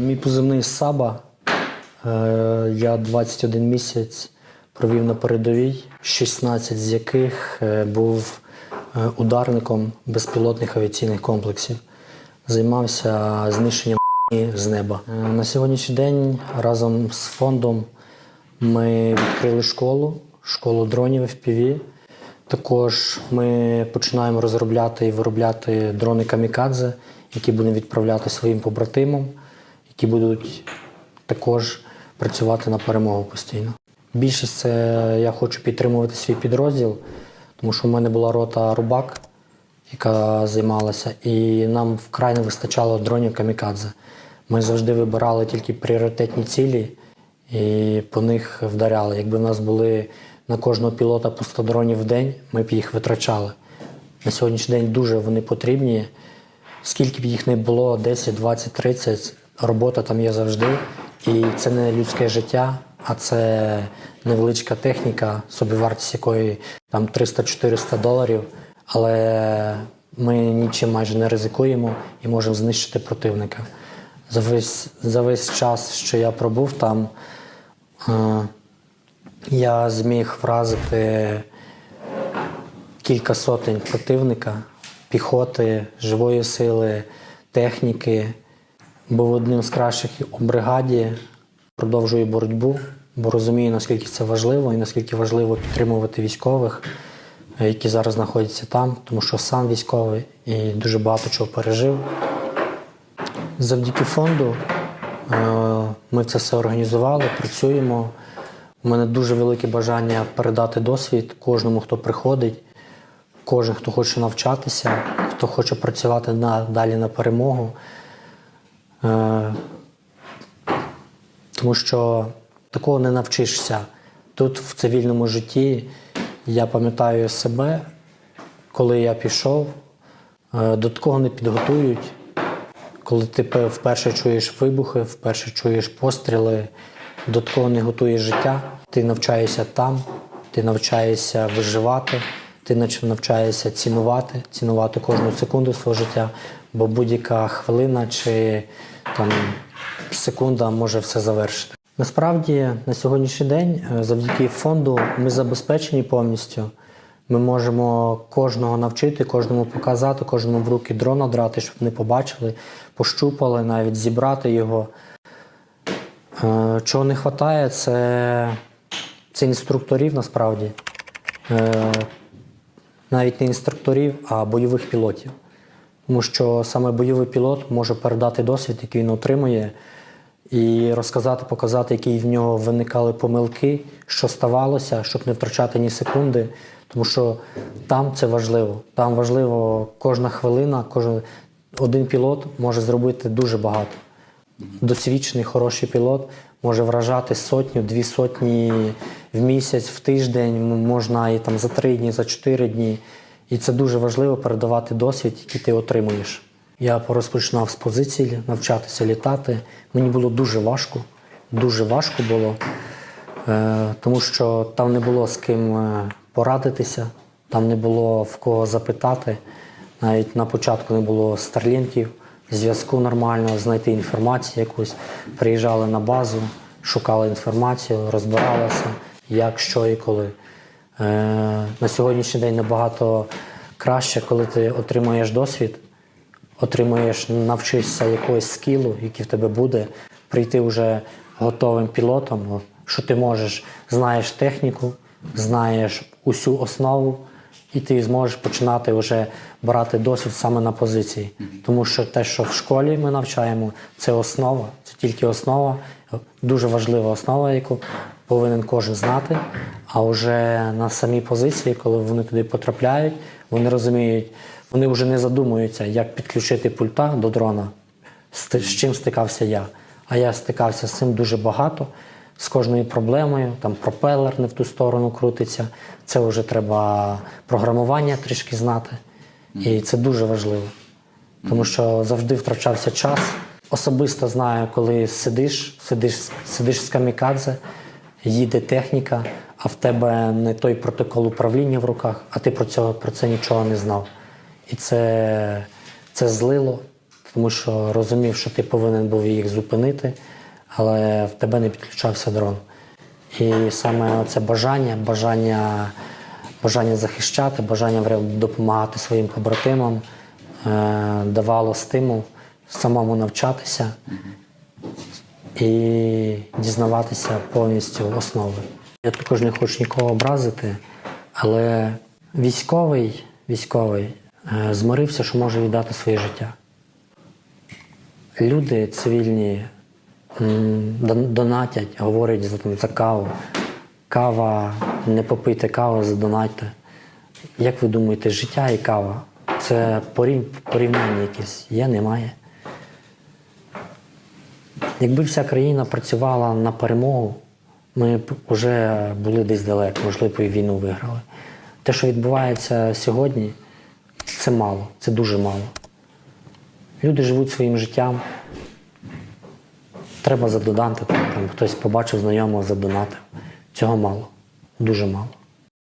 Мій позивний Саба. Е, Я 21 місяць провів на передовій, 16 з яких е, був е, ударником безпілотних авіаційних комплексів. Займався знищенням з неба. На сьогоднішній день разом з фондом ми відкрили школу, школу дронів FPV. Також ми починаємо розробляти і виробляти дрони камікадзе, які будемо відправляти своїм побратимам, які будуть також працювати на перемогу постійно. Більше це я хочу підтримувати свій підрозділ, тому що в мене була рота Рубак, яка займалася, і нам вкрай не вистачало дронів камікадзе. Ми завжди вибирали тільки пріоритетні цілі і по них вдаряли. Якби в нас були на кожного пілота по 100 дронів в день, ми б їх витрачали. На сьогоднішній день дуже вони потрібні. Скільки б їх не було, 10, 20, 30, робота там є завжди. І це не людське життя, а це невеличка техніка, собівартість якої там 300-400 доларів. Але ми нічим майже не ризикуємо і можемо знищити противника. За весь, за весь час, що я пробув там, е, я зміг вразити кілька сотень противника, піхоти, живої сили, техніки. Був одним з кращих у бригаді, продовжую боротьбу, бо розумію, наскільки це важливо і наскільки важливо підтримувати військових, е, які зараз знаходяться там, тому що сам військовий і дуже багато чого пережив. Завдяки фонду е, ми це все організували, працюємо. У мене дуже велике бажання передати досвід кожному, хто приходить, кожен, хто хоче навчатися, хто хоче працювати на, далі на перемогу. Е, тому що такого не навчишся. Тут в цивільному житті я пам'ятаю себе, коли я пішов, е, до такого не підготують. Коли ти вперше чуєш вибухи, вперше чуєш постріли, до такого не готуєш життя. Ти навчаєшся там, ти навчаєшся виживати, ти навчаєшся цінувати, цінувати кожну секунду свого життя, бо будь-яка хвилина чи там секунда може все завершити. Насправді на сьогоднішній день, е, завдяки фонду, ми забезпечені повністю. Ми можемо кожного навчити, кожному показати, кожному в руки дрона драти, щоб вони побачили, пощупали, навіть зібрати його. Е, Чого не вистачає, це, це інструкторів насправді. Е, Навіть не інструкторів, а бойових пілотів. Тому що саме бойовий пілот може передати досвід, який він отримує, і розказати, показати, які в нього виникали помилки, що ставалося, щоб не втрачати ні секунди. Тому що там це важливо. Там важливо кожна хвилина, кожен один пілот може зробити дуже багато. Досвідчений, хороший пілот може вражати сотню, дві сотні в місяць, в тиждень, можна і там за три дні, за чотири дні. І це дуже важливо передавати досвід, який ти отримуєш. Я розпочинав з позиції навчатися літати. Мені було дуже важко, дуже важко було, е, тому що там не було з ким е, порадитися, там не було в кого запитати. Навіть на початку не було старлінків, зв'язку нормального, знайти інформацію якусь. Приїжджали на базу, шукали інформацію, розбиралися, як, що і коли. Е, на сьогоднішній день набагато краще, коли ти отримуєш досвід, отримуєш, навчишся якогось скілу, який в тебе буде, прийти вже готовим пілотом, що ти можеш, знаєш техніку, знаєш усю основу, і ти зможеш починати вже брати досвід саме на позиції. Тому що те, що в школі ми навчаємо, це основа, це тільки основа, дуже важлива основа, яку повинен кожен знати. А вже на самій позиції, коли вони туди потрапляють, вони розуміють, вони вже не задумуються, як підключити пульта до дрона, з чим стикався я. А я стикався з цим дуже багато, з кожною проблемою, там пропелер не в ту сторону крутиться. Це вже треба програмування трішки знати. І це дуже важливо. Тому що завжди втрачався час. Особисто знаю, коли сидиш, сидиш, сидиш з камікадзе, їде техніка, а в тебе не той протокол управління в руках, а ти про, цього, про це нічого не знав. І це, це злило, тому що розумів, що ти повинен був їх зупинити, але в тебе не підключався дрон. І саме це бажання, бажання, бажання захищати, бажання допомагати своїм побратимам е, давало стимул самому навчатися і дізнаватися повністю основи. Я також не хочу нікого образити, але військовий, військовий е, змирився, що може віддати своє життя. Люди цивільні донатять, говорять за, там, за каву. Кава, не попийте каву, задонатьте. Як ви думаєте, життя і кава це порівняння якесь є, немає. Якби вся країна працювала на перемогу, ми б вже були десь далеко, можливо, і війну виграли. Те, що відбувається сьогодні, це мало, це дуже мало. Люди живуть своїм життям. Треба задонатити. Там хтось побачив знайомого, задонатив. Цього мало, дуже мало.